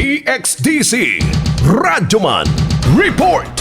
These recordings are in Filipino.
DXDC Radyoman Report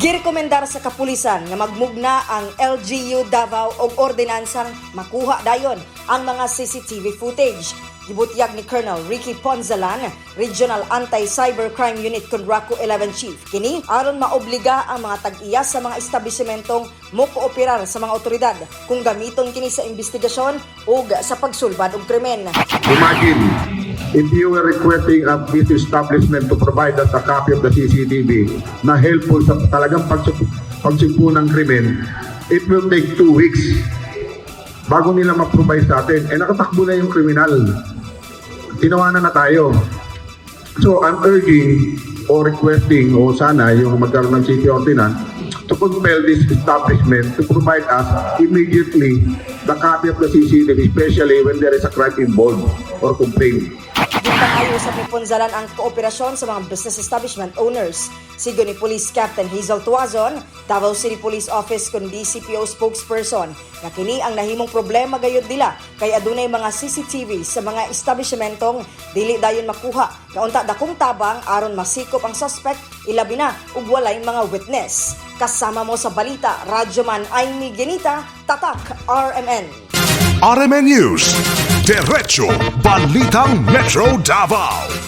Girekomendar sa kapulisan nga magmugna ang LGU Davao og ordinansang makuha dayon ang mga CCTV footage. Gibutyag ni Colonel Ricky Ponzalan, Regional Anti-Cybercrime Unit Condraco 11 Chief. Kini aron maobliga ang mga tag-iya sa mga establishmentong mokooperar sa mga otoridad kung gamiton kini sa investigasyon o sa pagsulbad og krimen. Imagine if you were requesting of this establishment to provide us a copy of the CCTV na helpful sa talagang pagsip- pagsimpu ng krimen, it will take two weeks bago nila ma-provide sa atin. Eh nakatakbo na yung kriminal. Tinawanan na tayo. So I'm urging or requesting o sana yung magkaroon ng city ordinance to compel this establishment to provide us immediately the copy of the CCTV, especially when there is a crime involved or complaint. Gipaayo sa Piponzalan ang kooperasyon sa mga business establishment owners. Sigo ni Police Captain Hazel Tuazon, Davao City Police Office kun DCPO spokesperson, na kini ang nahimong problema gayud nila kay adunay mga CCTV sa mga establishmentong dili dayon makuha. Kaunta dakong tabang aron masikop ang suspect ilabi na ug walay mga witness. Kasama mo sa balita, Radyoman Aimee Genita, Tatak RMN. RMN News Diretso Balitang Metro Davao